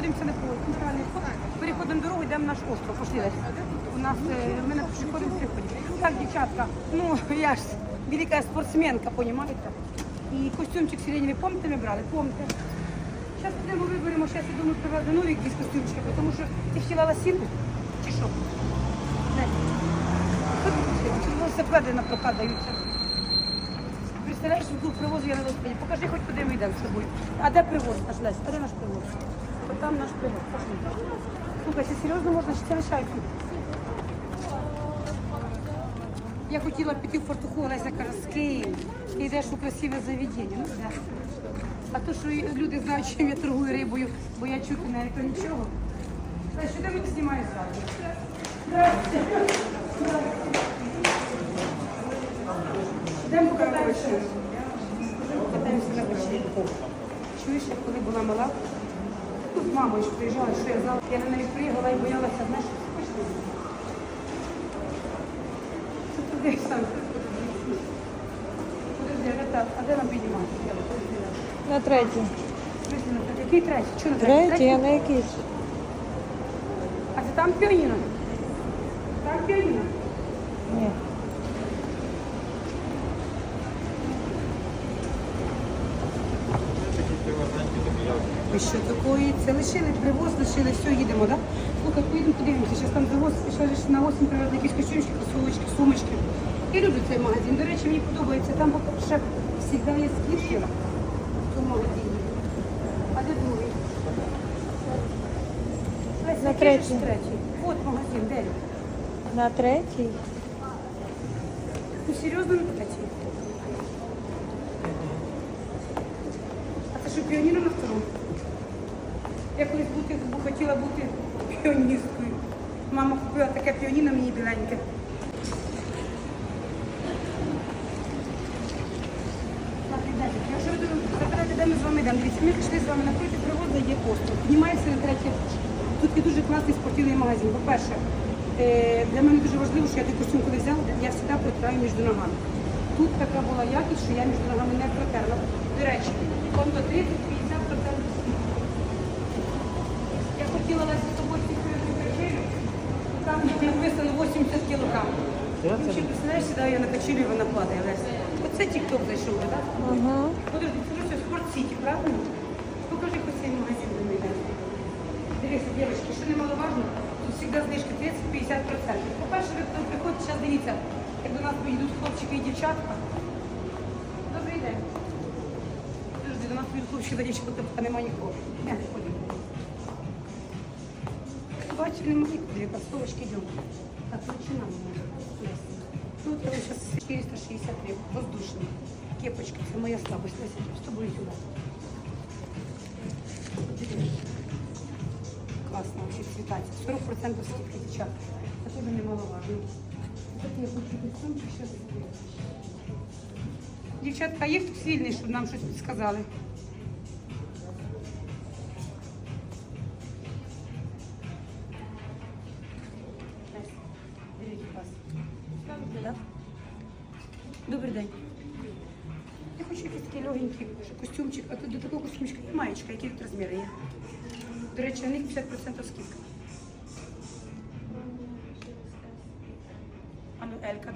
знаходимося на центральний вход. Переходимо дорогу, йдемо наш остров. Пошли Лесь. У нас е, ми на пішохідному переході. Так, дівчатка, ну я ж велика спортсменка, понімаєте? І костюмчик сиреневий, помните, ми брали? Помните. Зараз підемо виберемо, зараз я думаю, привезли нові якісь костюмчики, тому що ти хотіла лосіну? Чи що? Не. Чи велосипеди на прокат даються? Представляєш, тут привозу я на велосипеді. Покажи хоч куди ми йдемо з тобою. А де привоз наш Лесь? А де наш привоз? Там наш привоз. Пошли. Слухай, це серйозно можна ще це? Я хотіла піти в фортуху, Леся каже, з Києва. Ти йдеш у красиве. Ну, да. А то, що люди знають, чим я торгую рибою, бо я чути навіть то нічого. Лесь, що де ми знімаємо зразу? Здравствуйте. Йдемо покатаємося. Катаємося на вечері. Чуєш, я коли була мала, з мамою ж приїжджала, що я зала, я на неї приїхала і боялася, знаєш, пішли. Це туди сам. Подожди, а де- а де нам піднімати? На третій. Який третій? Що на третій? Третій, а на який? А це там піаніно? Там піаніно? Ні. Ви що такої? Це лишили, привоз лишили, все, їдемо, так? Да? Слухай, поїдемо подивимося, зараз там завоз, ще ж на осінь привезли якісь костюмчики, кросовочки, сумочки. Я люблю цей магазин. До речі, мені подобається. Там ще завжди є скидки в цьому магазині. А де другий? На третій. третій. От магазин, де? На третій? Ну, серйозно на третій? А це що, піаніно на второму? Я колись бути, хотіла бути піаністкою. Мама купила таке піаніно мені біленьке. Ми з вами йдемо, дивіться, ми пішли з вами напроти привозу, є остров. Піднімається на третє. Тут є дуже класний спортивний магазин. По-перше, е, для мене дуже важливо, що я той костюм, коли взяла, я завжди протираю між ногами. Тут така була якість, що я між ногами не протерла. До речі, конто 30-50% 70 кілограм. Чоловік, знаєш, я на качелі, вона падає. Леся. Оце тік-ток зайшов, так? Ага. Подожди, це ж спорт сіті, правильно? Покажи хоч цей магазин до мене. Дивіться, дівчатки, що немаловажно, тут завжди знижки 30-50%. По-перше, ви хто приходить, зараз дивіться, як до нас прийдуть хлопчики і дівчатка. Добрий день. Подожди, до нас прийдуть хлопчики та дівчатка, тобто немає нікого. Не, ходимо. Бачите, немає куди, як стовочки йдемо. Так, починаємо. Тут я сейчас 463, воздушний. Кепочка, це моя слабость. Леся, з тобою сюди. Класно, вообще цвітається. 40% скидки, дівчата. Це тебе немаловажно. Це я хочу костюмчик, зараз Дівчатка, є хтось вільний, щоб нам щось підсказали? А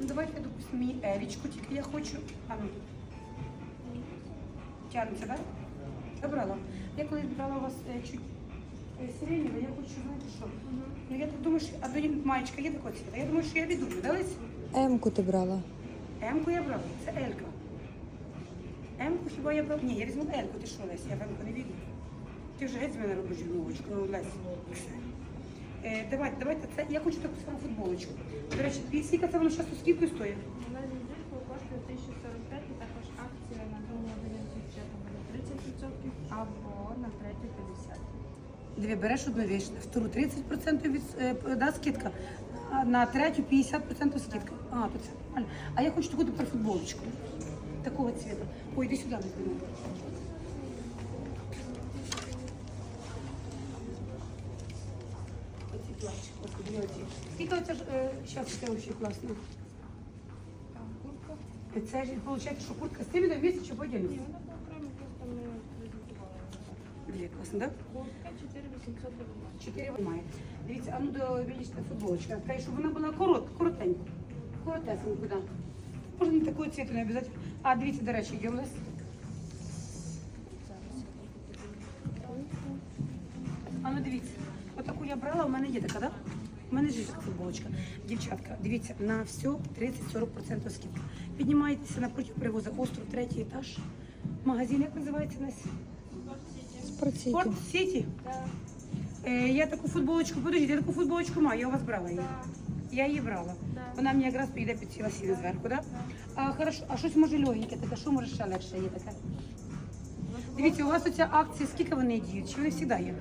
ну, давайте, допустимо, мені Елічку, тільки я хочу. А ну. Тягнеться, так? Забрала. Я колись брала у вас е, чуть е, сиреневе, я хочу, знаєте що? Ну, я так думаю, що... А до нього маєчка є такого цвіта? Я думаю, що я відумаю, да, Лесь? М-ку ти брала. М-ку я брала, це Елька. М-ку хіба я брала? Ні, я візьму Ельку, ти що, Лесь, я в М-ку не віду. Ти вже геть з мене робиш жіночку, ну, Лесь. Е, давайте, давайте, це, я хочу таку саму футболочку. До речі, скільки це воно зараз скільки стоїть? На візитку коштує 1045 і також акція на другу одиницю бюджету буде 30% або на третю 50%. Дві береш одну віч, втору 30% від, е, да, скидка, а на третю 50% скидка. А, то це нормально. А я хочу таку тепер футболочку. Такого цвіту. Ой, іди сюди, не дві оці. Скільки оце ж, е, зараз це взагалі класно. Там куртка. Це ж, виходить, що куртка з цими на місяць чи поділю? Ні, вона по окремо просто ми презентували. Диви, класно, так? Куртка 4890. Чотири немає. Дивіться, а ну до бачите, футболочка. Така, щоб вона була коротка, коротенька. Коротесенька, да. Можна не такого цвіту не обов'язково. А, дивіться, до речі, йдемо Мене ж футболочка. Дівчатка, дивіться, на все 30-40% скидка. Піднімаєтеся напроти привоза остров, третій етаж. Магазин, як називається Настя? Спортсіті. Спорт Сіті. Да. Е, я таку футболочку, подождіть, я таку футболочку маю, я у вас брала її. Я її брала. Да. Вона мені якраз піде під ці лосіни зверху, да? А хорошо, а щось може легеньке таке, що може ще легше є таке? Дивіться, у вас оця акція, скільки вони діють? Чи вони завжди є?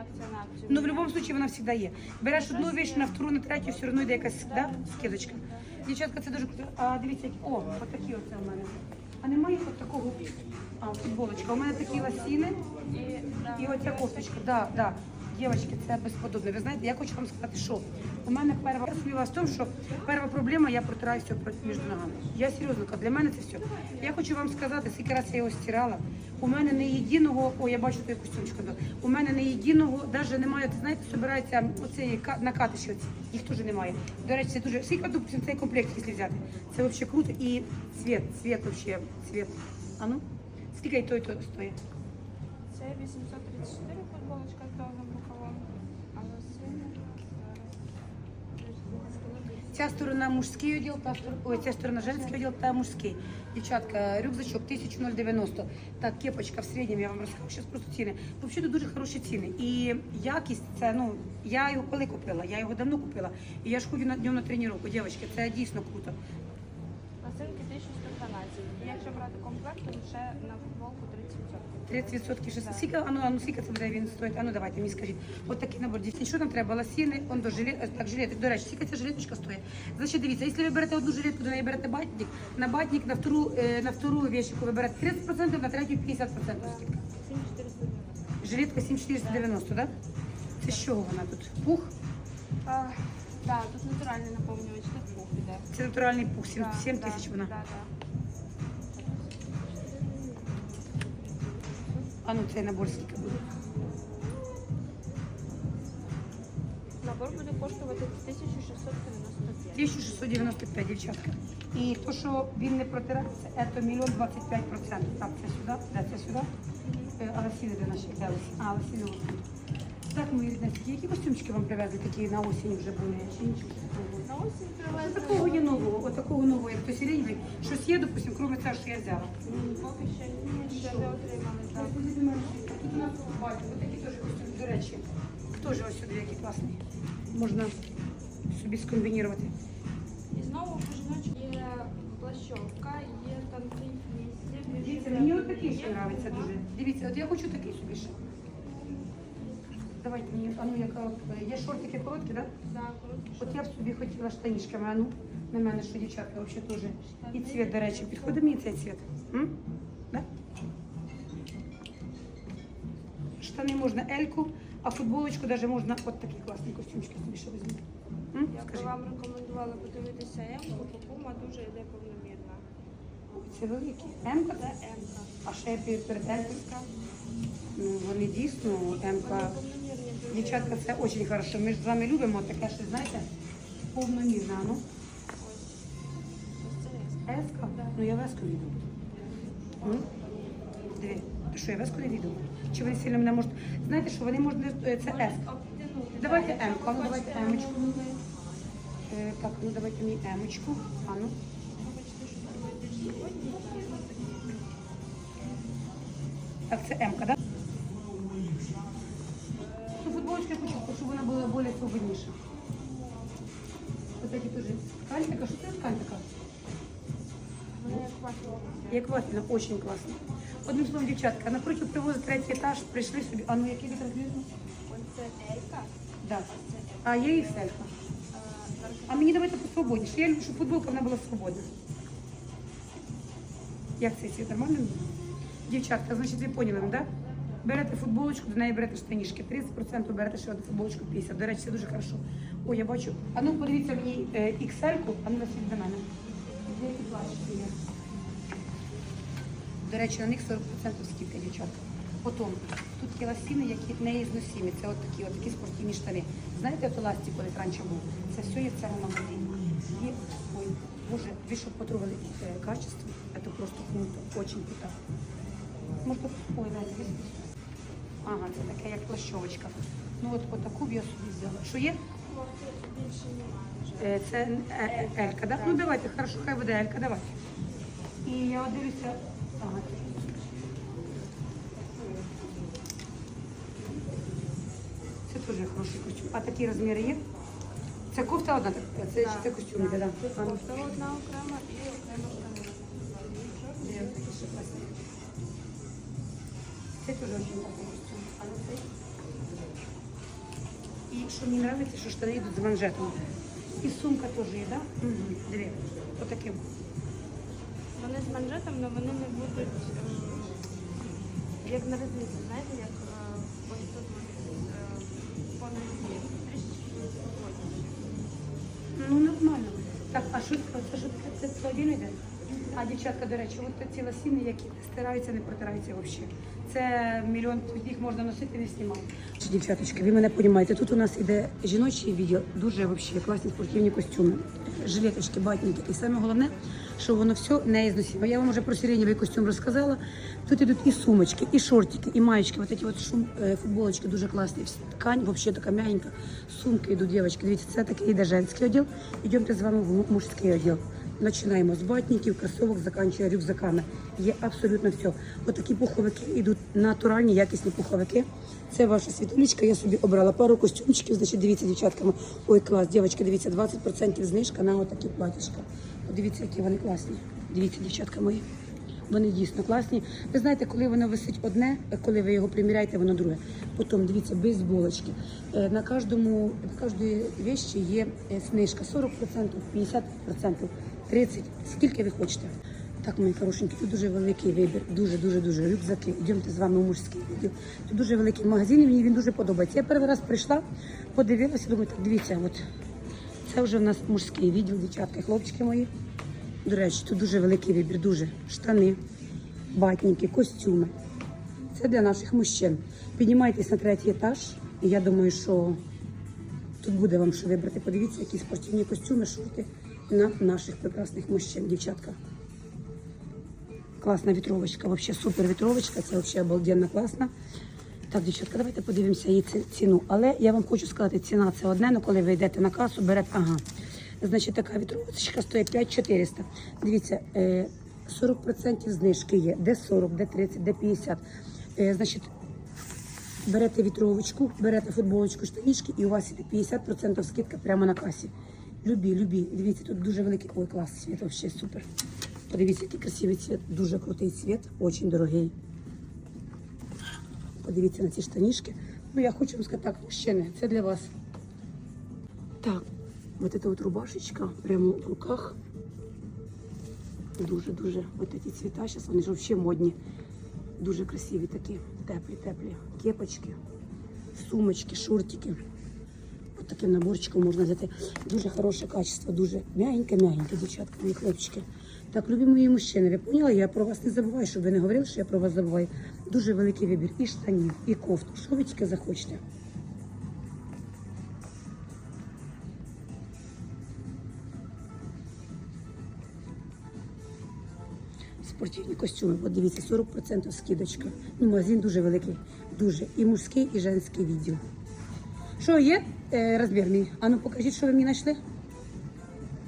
Акція на акцію. Ну, в будь-якому випадку вона завжди є. Береш одну вещь, на втору, на третю, все одно йде якась да? скидочка. Дівчатка, це дуже круто. А дивіться, які- о, отакі оце у мене. А немає от такого а, футболочка. У мене такі ласіни І, да. І оця кофточка, да, да. Дівчатки, це безподобно. Ви знаєте, я хочу вам сказати, що у мене перша сміла в тому, що перша проблема, я протираю все між ногами. Я серйозно кажу, для мене це все. Я хочу вам сказати, скільки раз я його стирала. У мене не єдиного, о, я бачу твою костюмчику, у мене не єдиного, навіть немає, ти знаєте, збирається ка- накатиші, оці, їх теж немає. До речі, це дуже, скільки, допустим, цей комплект, якщо взяти, це взагалі круто. І цвіт, цвіт взагалі, цвіт. А ну, скільки і той, і той стоїть? Це 834 футболочка з довгим рукавом. А лосини зараз. Ця сторона мужський відділ, та ой, ця сторона женський відділ та мужський. Дівчатка, рюкзачок 1090. Так, кепочка в середньому, я вам розкажу зараз просто ціни. Взагалі дуже хороші ціни. І якість, це, ну, я його коли купила? Я його давно купила. І я ж ходжу на днем на тренування. Дівчатки, це дійсно круто. Лосинки 1112. І якщо брати комплект, то ще на футболку 30%. 30% скільки, а ну, ну скільки це буде він стоїть? А ну давайте мені скажіть. От такий набор дівчат. Що нам треба? Лосіни, он до жилет, так, жилет. До речі, скільки ця жилеточка стоїть? Значить, дивіться, якщо ви берете одну жилетку, до неї берете батник, на батник, на втору, е, на втору вещику ви берете 30%, на третю 50% скидка. 7490. Жилетка 7490, так? Да? Це з чого вона тут? Пух? Да, тут натуральний наповнювач, тут пух іде. Це натуральний пух, 7, Да, 7 да, тисяч вона. Да, да. А ну цей набор скільки буде? Набор буде коштувати 1695. 1695, дівчатка. І то, що він не протирається, це мільйон 25 процентів. Так, це сюди, да, це сюди. Е, А лосіни де наші взялися? А, але тут. Так, мої рідненькі, які костюмчики вам привезли, такі на осінь вже були, чи нічого? На осінь привезли. такого є нового, отакого нового, як то сиреневий. Щось є, допустим, крім цього, що я взяла. М, Поки що ні, ще не отримали. Так. Тут у нас бачу, ось такі теж костюми, до речі. Теж ось сюди, які класні. Можна собі скомбінувати. І знову по жіночку є плащовка, є фліс, є Дивіться, мені от такий ще подобається дуже. Дивіться, от я хочу такий собі ще. Давайте мені, а ну яка є шортики короткі, так? Да? Да, короткі От я б собі хотіла штанішками, а ну на мене, що дівчатка взагалі теж. І цвіт, до речі, підходить мені цей цвіт. М? Да? Штани можна ельку, а футболочку навіть можна от такі класні костюмчики собі ще візьму. М? Я б Скажи. вам рекомендувала подивитися М-ку, бо пума дуже йде повномірна. Ой, Це великі. М-ка? Це М-ка. А ще перед перед Ну, вони дійсно, Вони М-ка. повномірні дуже. Дівчатка, це дуже хорошо. Ми ж з вами любимо таке, що знаєте, повномірно. Ну, еска? Ну я веску віду. Диви, що, я веску не віду? Чи вони сильно мене можуть... Знаєте, що вони можуть... е, Це еска. Давайте Так, М-ку, ну давайте хочете М-очку. М-ку, Е, так, ну давайте мені емочку. А ну. Так, це М-ка, так? Да? щоб вона була більш свободніша. Ось такі теж. Ткань така, що це ткань така? Вони як вафельні. Як вафельна, дуже класно. Одним словом, дівчатка, напротив привозу третій етаж, прийшли собі. А ну який вітер розмірно? Ось це Елька. Да. А є і селька. А, зараз А мені давайте по свободніше. Я люблю, щоб футболка вона була свободна. Як цей цвіт нормально? Дівчатка, значить, ви поняли, да? Берете футболочку, до неї берете штанішки. 30% берете ще одну футболочку 50. До речі, це дуже хорошо. Ой, я бачу. А ну подивіться мені е, XL-ку, а ну насіть до мене. Де ці є? До речі, на них 40% скидка, дівчатка. Потім тут є ласіни, які неізносимі. Це от такі, от такі спортивні штани. Знаєте, от ласті, коли раніше був? Це все є в цьому магазині. Є, ой, боже, ви щоб потрогали е, качество, це просто круто, дуже круто. Може, тут, ой, Надя, візьми. Ага, це таке, як плащовочка. Ну от отаку б я собі взяла. Що є? Е, Це е, е, Елька, да? Ну давайте, хорошо, хай буде Елька, давайте. І я от дивлюся. Ага. Це теж хороший костюм. А такі розміри є? Це кофта одна, так? це, це костюм, да. да. Це одна окрема і окрема штани. де такі ще класні. Це теж дуже класний що мені подобається, що штани йдуть з манжетом. І сумка теж є, так? Да? Угу. Диви, отаким. Вони з манжетом, але вони не будуть ем, як на різниці, знаєте, як е, ось тут е, по нозі. Трішечки плотніше. Ну, нормально. Так, а що це? Це? Це твоє йде? А дівчатка, до речі, от ці лосіни, які стираються, не протираються взагалі. Це мільйон, їх можна носити, не знімати. Дівчаточки, ви мене розумієте, тут у нас іде жіночий відділ, дуже взагалі класні спортивні костюми, жилеточки, батники. І саме головне, що воно все не ізносимо. Я вам вже про сиренєвий костюм розказала. Тут ідуть і сумочки, і шортики, і маєчки. Вот эти от шум, е, футболочки дуже класні. Ткань взагалі така м'ягенька. Сумки йдуть, дівчатки. Дивіться, це такий іде женський відділ. Йдемте з вами в мужський відділ. Починаємо з батників, кросовок, заканчує рюкзаками. Є абсолютно все. Отакі пуховики йдуть натуральні, якісні пуховики. Це ваша світулічка. Я собі обрала пару костюмчиків. Значить, дивіться, дівчатками. Ой, клас, дівчатки, дивіться, 20% знижка на отакі платічка. Подивіться, які вони класні. Дивіться, дівчатка мої. Вони дійсно класні. Ви знаєте, коли воно висить одне, коли ви його приміряєте, воно друге. Потім дивіться, без булочки. Е, На кожному на кожної вещі є е, знижка 40%, 50%, 30%, скільки ви хочете. Так, мої хорошенькі, тут дуже великий вибір, дуже, дуже, дуже рюкзаки. Йдемте з вами у мужський відділ. Тут дуже великий магазин, мені він дуже подобається. Я перший раз прийшла, подивилася, думаю, так, дивіться, от це вже в нас мужський відділ, дівчатки, хлопчики мої. До речі, тут дуже великий вибір, дуже штани, батники, костюми. Це для наших мужчин. Піднімайтесь на третій етаж, і я думаю, що тут буде вам що вибрати. Подивіться, які спортивні костюми, шорти на наших прекрасних мужчин, дівчатка. Класна вітровочка, взагалі супер вітровочка, це взагалі обалденно класно. Так, дівчатка, давайте подивимося її ціну. Але я вам хочу сказати, ціна це одне, але коли ви йдете на касу, берете, ага. Значить, така вітровочка стоїть 5400. Дивіться, е, 40% знижки є. Де 40, де 30, де 50. Е, Значить, берете вітровочку, берете футболочку, штанішки, і у вас іде 50% скидка прямо на касі. Любі, любі. Дивіться, тут дуже великий. Ой, клас, світ взагалі супер. Подивіться, який красивий цвіт, дуже крутий цвіт, дуже дорогий. Подивіться на ці штанішки. Ну, я хочу вам сказати так, мужчини, це для вас. Так, вот эта вот рубашечка прямо в руках. Дуже-дуже вот эти цвіта, зараз вони ж взагалі модні. Дуже красиві такі, теплі-теплі кепочки, сумочки, шортики. От таким наборчиком можна взяти. Дуже хороше качество, дуже м'ягеньке-м'ягеньке, дівчатка, мої хлопчики. Так, любі мої мужчини, ви поняли? Я про вас не забуваю, щоб ви не говорили, що я про вас забуваю. Дуже великий вибір і штанів, і кофт. Що ви тільки захочете. Спортивні костюми, подивіться, 40% скидочка. Ну, магазин дуже великий, дуже. І мужський, і женський відділ. Що є? Е, розмір мій. А ну покажіть, що ви мені знайшли.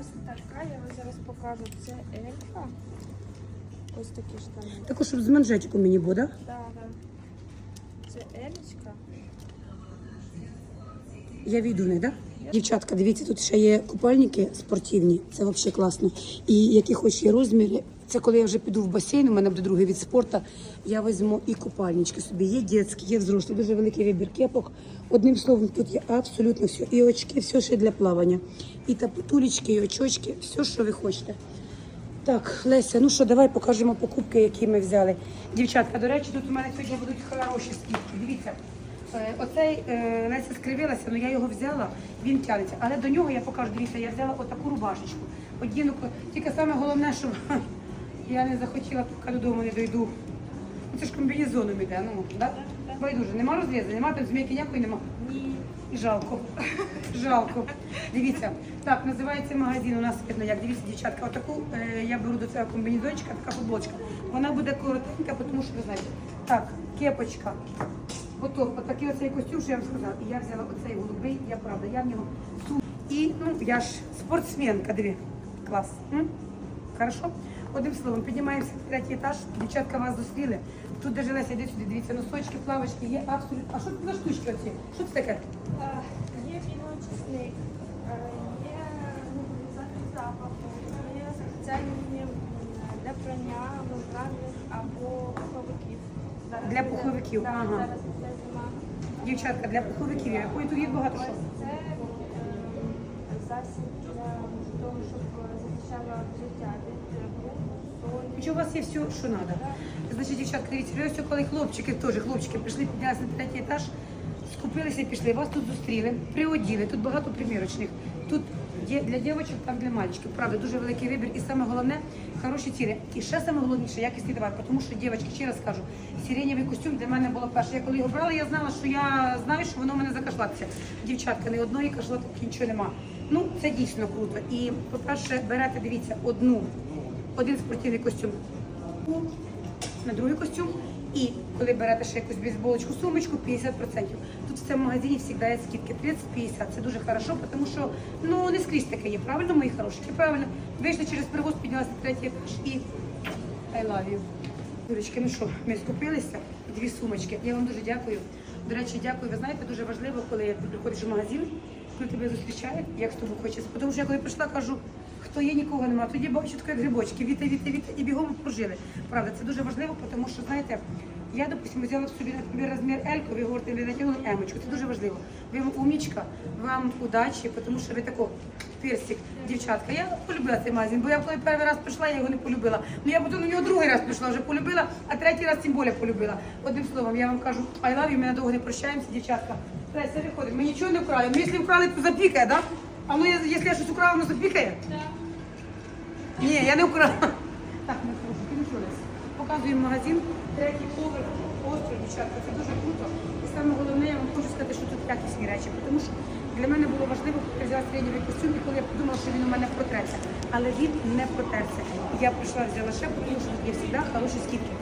Ось така, я вам зараз покажу. Це ельфа. Ось такі штани. Також, щоб з манжетиком мені буде. Да, да. Це елічка. Я війду не, да? Дівчатка, дивіться, тут ще є купальники спортивні, це взагалі класно. І які хоч є розміри. Це коли я вже піду в басейн, у мене буде другий від спорту, я візьму і купальнички собі. Є дітські, є взрослі, дуже великий вибір кепок. Одним словом, тут є абсолютно все. І очки, все ще для плавання. І тапутулечки, і очочки, все, що ви хочете. Так, Леся, ну що, давай покажемо покупки, які ми взяли. Дівчатка, до речі, тут у мене сьогодні будуть хороші скидки. Дивіться, е, оцей е, Леся скривилася, але я його взяла, він тягнеться. Але до нього я покажу, дивіться, я взяла отаку рубашечку. Одіну, тільки саме головне, щоб Я не захотіла, поки додому не дойду. Ну, Це ж комбінезоном іде, ну, да? Байдуже, нема розрізу, нема там змійки ніякої нема. Ні. Жалко. Жалко. Дивіться, так, називається магазин. У нас видно, як дивіться, дівчатка. Отаку е, я беру до цього комбінезончика, така футболочка. Вона буде коротенька, тому що ви знаєте. Так, кепочка. Потім, отакий оцей костюм, що я вам сказала. І я взяла оцей голубий, я правда, я в нього су. І ну я ж спортсменка, диви. Клас. М? Хорошо? Одним словом, піднімаємося в третій етаж, дівчатка вас зустріли. Тут де жилеся, йди сюди, дивіться, носочки, плавочки, є абсолютно. А що це за штучки оці? Що це таке? Е, Є білочисник, е, є запах запаху, є спеціальні для прання мембранних або пуховиків. Для пуховиків, ага. зараз іде зима. Дівчатка, для пуховиків, я тут є багато що. Ось це е, засіб для того, щоб захищало життя від е, бруху, солі. Чи у вас є все, що треба? Значить, дівчатка, дивіться, ось коли хлопчики, теж хлопчики прийшли, піднялися на третій етаж, скупилися і пішли, вас тут зустріли, приоділи, тут багато примірочних. Тут є для дівчаток, там для мальчиків. Правда, дуже великий вибір. І саме головне, хороші ціни. І ще саме головніше, якісний товар. Тому що, дівчатки, ще раз кажу, сиренєвий костюм для мене було перше. Я коли його брала, я знала, що я знаю, що воно в мене закашлатися. Дівчатка, не одної кашлатки нічого нема. Ну, це дійсно круто. І, по-перше, берете, дивіться, одну, один спортивний костюм на другий костюм. І коли берете ще якусь бейсболочку, сумочку, 50%. Тут в цьому магазині завжди є скидки 30-50. Це дуже хорошо, тому що ну не скрізь таке є. Правильно, мої хороші? Правильно. Вийшли через привоз, піднялися на третій етаж і I love you. Юрочки, ну що, ми скупилися, дві сумочки. Я вам дуже дякую. До речі, дякую. Ви знаєте, дуже важливо, коли ти приходиш в магазин, коли тебе зустрічають, як з тобою хочеться. Тому що я коли прийшла, кажу, хто є, нікого немає. Тоді бачу як грибочки, віта, віта, віта, і бігом прожили. Правда, це дуже важливо, тому що, знаєте, я, допустимо, взяла собі, наприклад, розмір L, ви говорите, ви натягнули емочку. Це дуже важливо. Ви умнічка, вам удачі, тому що ви тако персик, дівчатка. Я полюбила цей магазин, бо я коли перший раз прийшла, я його не полюбила. Ну я потім на нього другий раз прийшла, вже полюбила, а третій раз тим більше полюбила. Одним словом, я вам кажу, I love you, ми надовго не прощаємося, дівчатка. Леся, виходить, ми нічого не вкрали. Ну, якщо вкрали, то запікає, так? Да? А ну, якщо я щось украла, воно запікає? Ні, я не украла. Так, ми трошки, що Леся, показуємо магазин, третій поверх, острів, дівчатка, це дуже круто. І саме головне, я вам хочу сказати, що тут якісні речі, тому що для мене було важливо я взяла середньовий костюм, і коли я подумала, що він у мене протреться. Але він не протерся. Я прийшла, взяла ще, тому що тут є завжди хороші скидки.